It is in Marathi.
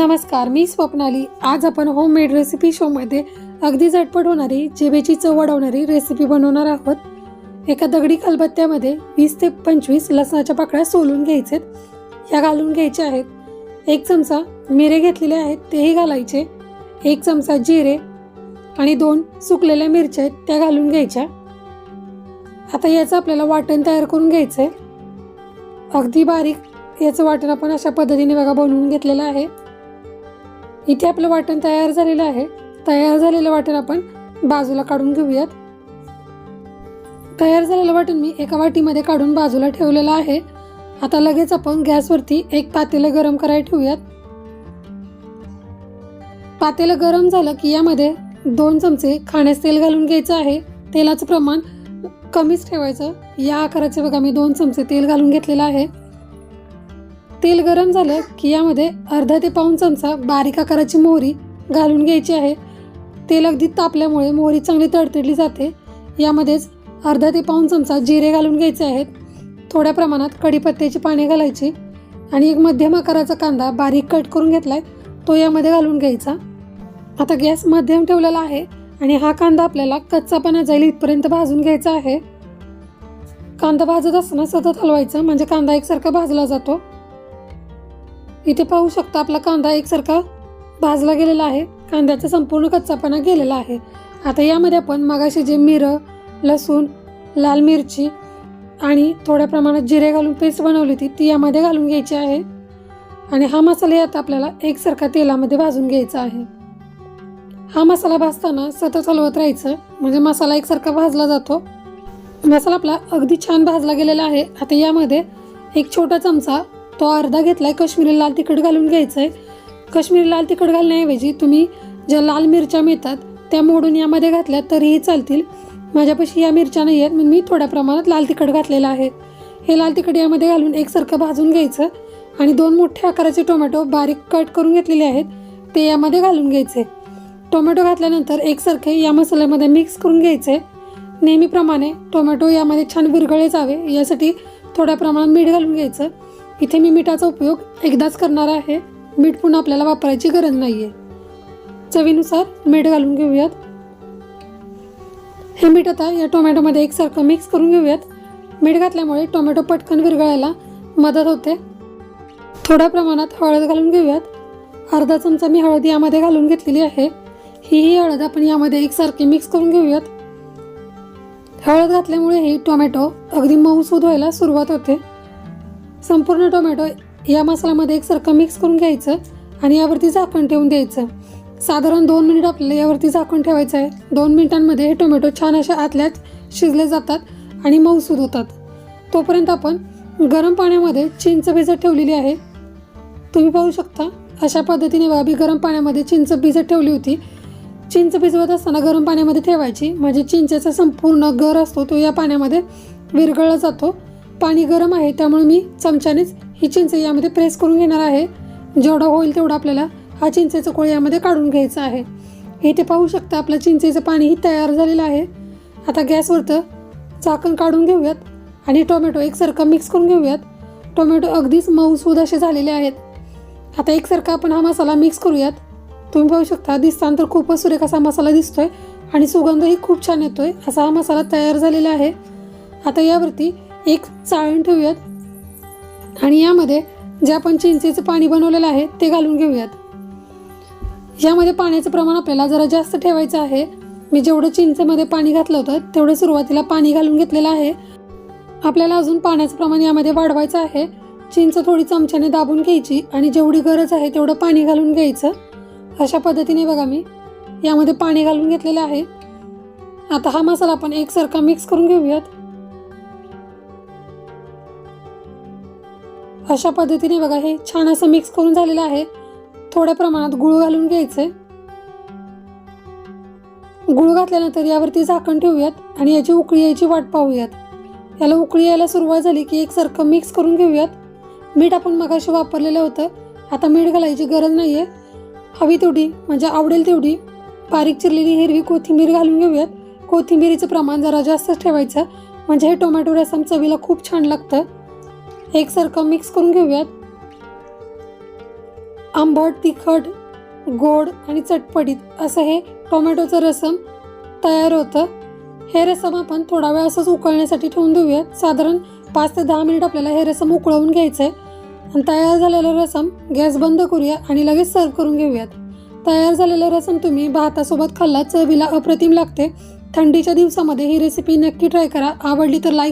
नमस्कार मी स्वप्नाली. आज आपण होममेड रेसिपी शोमध्ये अगदी झटपट होणारी जेबेची चव वाढवणारी रेसिपी बनवणार आहोत. एका दगडी खलबत्त्यामध्ये वीस ते पंचवीस लसणाच्या पाकळ्या सोलून घ्यायचेत. ह्या घालून घ्यायच्या आहेत. एक चमचा मिरे घेतलेले आहेत तेही घालायचे. एक चमचा जिरे आणि दोन सुकलेल्या मिरच्या आहेत त्या घालून घ्यायच्या. आता याचं आपल्याला वाटण तयार करून घ्यायचं आहे अगदी बारीक याचं वाटण आपण अशा पद्धतीने बघा बनवून घेतलेलं आहे. इथे आपलं वाटण तयार झालेलं आहे. तयार झालेलं वाटण आपण बाजूला काढून घेऊयात. तयार झालेलं वाटण मी एका वाटीमध्ये काढून बाजूला ठेवलेलं आहे. आता लगेच आपण गॅसवरती एक पातेलं गरम करायला ठेवूयात. पातेलं गरम झालं की यामध्ये दोन चमचे खाण्यास तेल घालून घ्यायचं आहे. तेलाचं प्रमाण कमीच ठेवायचं. या आकाराचे बघा मी दोन चमचे तेल घालून घेतलेलं आहे. तेल गरम झालं की यामध्ये अर्धा ते पाऊण चमचा बारीक आकाराची मोहरी घालून घ्यायची आहे. तेल अगदी तापल्यामुळे मोहरी चांगली तडतडली जाते. यामध्येच अर्धा ते पाऊण चमचा जिरे घालून घ्यायचे आहेत. थोड्या प्रमाणात कढीपत्त्याची पाने घालायची आणि एक मध्यम आकाराचा कांदा बारीक कट करून घेतला आहे तो यामध्ये घालून घ्यायचा. आता गॅस मध्यम ठेवलेला आहे आणि हा कांदा आपल्याला कच्चापणा जाईल इथपर्यंत भाजून घ्यायचा आहे. कांदा भाजत असताना सतत हलवायचं म्हणजे कांदा एकसारखा भाजला जातो. इथे पाहू शकता आपला कांदा एकसारखा भाजला गेलेला आहे. कांद्याचा संपूर्ण कच्चापणा गेलेला आहे. आता यामध्ये आपण मगाशी जे मिरं लसूण लाल मिरची आणि थोड्या प्रमाणात जिरे घालून पेस्ट बनवली होती ती यामध्ये घालून घ्यायची आहे. आणि हा मसाला आता आपल्याला एकसारखा तेलामध्ये भाजून घ्यायचा आहे. हा मसाला भाजताना सतत हलवत राहायचं म्हणजे मसाला एकसारखा भाजला जातो. मसाला आपला अगदी छान भाजला गेलेला आहे. आता यामध्ये एक छोटा चमचा तो अर्धा घेतलाय कश्मीरी लाल तिखट घालून घ्यायचं आहे कश्मीरी लाल तिखट घालण्याऐवजी तुम्ही ज्या लाल मिरच्या मिळतात त्या मोडून यामध्ये घातल्या तरीही चालतील. माझ्यापाशी या मिरच्या नाही आहेत म्हणून मी थोड्या प्रमाणात लाल तिखट घातलेलं आहे. हे लाल तिखट यामध्ये घालून एकसारखं भाजून घ्यायचं आणि दोन मोठ्या आकाराचे टोमॅटो बारीक कट करून घेतलेले आहेत ते यामध्ये घालून घ्यायचे. टोमॅटो घातल्यानंतर एकसारखे या मसाल्यामध्ये मिक्स करून घ्यायचे. नेहमीप्रमाणे टोमॅटो यामध्ये छान विरघळे जावे यासाठी थोड्या प्रमाणात मीठ घालून घ्यायचं. इथे मी मिठाचा उपयोग एकदाच करणार आहे. मीठ पुन्हा आपल्याला वापरायची गरज नाही आहे चवीनुसार मीठ घालून घेऊयात. हे मीठ आता या टोमॅटोमध्ये एकसारखं मिक्स करून घेऊयात. मीठ घातल्यामुळे टोमॅटो पटकन विरघळायला मदत होते. थोड्या प्रमाणात हळद घालून घेऊयात. अर्धा चमचा मी हळद यामध्ये घालून घेतलेली आहे. ही ही हळद आपण यामध्ये एकसारखी मिक्स करून घेऊयात. हळद घातल्यामुळेही टोमॅटो अगदी मऊसूद व्हायला सुरुवात होते. संपूर्ण टोमॅटो या मसाल्यामध्ये एकसारखं मिक्स करून घ्यायचं आणि यावरती झाकण ठेवून द्यायचं. साधारण दोन मिनिट आपल्याला यावरती झाकण ठेवायचं आहे. दोन मिनिटांमध्ये हे टोमॅटो छान अशा आतल्यात शिजले जातात आणि मऊसूद होतात. तोपर्यंत आपण गरम पाण्यामध्ये चिंच भिजत ठेवलेली आहे. तुम्ही पाहू शकता अशा पद्धतीने वाबी गरम पाण्यामध्ये चिंच भिजत ठेवली होती. चिंच भिजवत असताना गरम पाण्यामध्ये ठेवायची. म्हणजे चिंचेचा संपूर्ण गर असतो तो या पाण्यामध्ये विरघळला जातो. पाणी गरम आहे त्यामुळे मी चमच्यानेच ही चिंच यामध्ये प्रेस करून घेणार आहे. जेवढा होईल तेवढा आपल्याला हा चिंचेचा कोळ यामध्ये काढून घ्यायचा आहे. इथे पाहू शकता आपलं चिंचेचं पाणीही तयार झालेलं आहे. आता गॅसवरचं झाकण काढून घेऊयात आणि टोमॅटो एकसारखं मिक्स करून घेऊयात. टोमॅटो अगदीच मऊसूद असे झालेले आहेत. आता एकसारखा आपण हा मसाला मिक्स करूयात. तुम्ही पाहू शकता दिसताना तर खूपच सुरेख असा मसाला दिसतोय आणि सुगंधही खूप छान येतोय. असा हा मसाला तयार झालेला आहे. आता यावरती एक चाळण ठेवूयात. आणि यामध्ये जे आपण चिंचेचं पाणी बनवलेलं आहे ते घालून घेऊयात. यामध्ये पाण्याचं प्रमाण आपल्याला जरा जास्त ठेवायचं आहे. मी जेवढं चिंचेमध्ये पाणी घातलं होतं तेवढं सुरुवातीला पाणी घालून घेतलेलं आहे. आपल्याला अजून पाण्याचं प्रमाण यामध्ये वाढवायचं आहे. चिंच थोडी चमच्याने दाबून घ्यायची आणि जेवढी गरज आहे तेवढं पाणी घालून घ्यायचं. अशा पद्धतीने बघा मी यामध्ये पाणी घालून घेतलेलं आहे. आता हा मसाला आपण एकसारखा मिक्स करून घेऊयात. अशा पद्धतीने बघा हे छान असं मिक्स करून झालेलं आहे. थोड्या प्रमाणात गुळ घालून घ्यायचे. गुळ घातल्यानंतर यावरती झाकण ठेवूयात आणि याची उकळी यायची वाट पाहूयात. याला उकळी यायला सुरुवात झाली की एकसारखं मिक्स करून घेऊयात. मीठ आपण मगाशी वापरलेलं होतं. आता मीठ घालायची गरज नाही आहे हवी तेवढी म्हणजे आवडेल तेवढी बारीक चिरलेली हिरवी कोथिंबीर घालून घेऊयात. कोथिंबीरीचं प्रमाण जरा जास्तच ठेवायचं. म्हणजे हे टोमॅटो रसम चवीला खूप छान लागतं. एकसारखं मिक्स करून घेऊयात. आंबट तिखट गोड आणि चटपटीत असं हे टोमॅटोचं रसम तयार होतं. हे रसम आपण थोडा वेळ असंच उकळण्यासाठी ठेवून देऊयात. साधारण पाच ते दहा मिनिट आपल्याला हे रसम उकळवून घ्यायचं आहे आणि तयार झालेलं रसम गॅस बंद करूया आणि लगेच सर्व करून घेऊयात. तयार झालेलं रसम तुम्ही भातासोबत खाल्ला चवीला अप्रतिम लागते. थंडीच्या दिवसामध्ये ही रेसिपी नक्की ट्राय करा. आवडली तर लाईक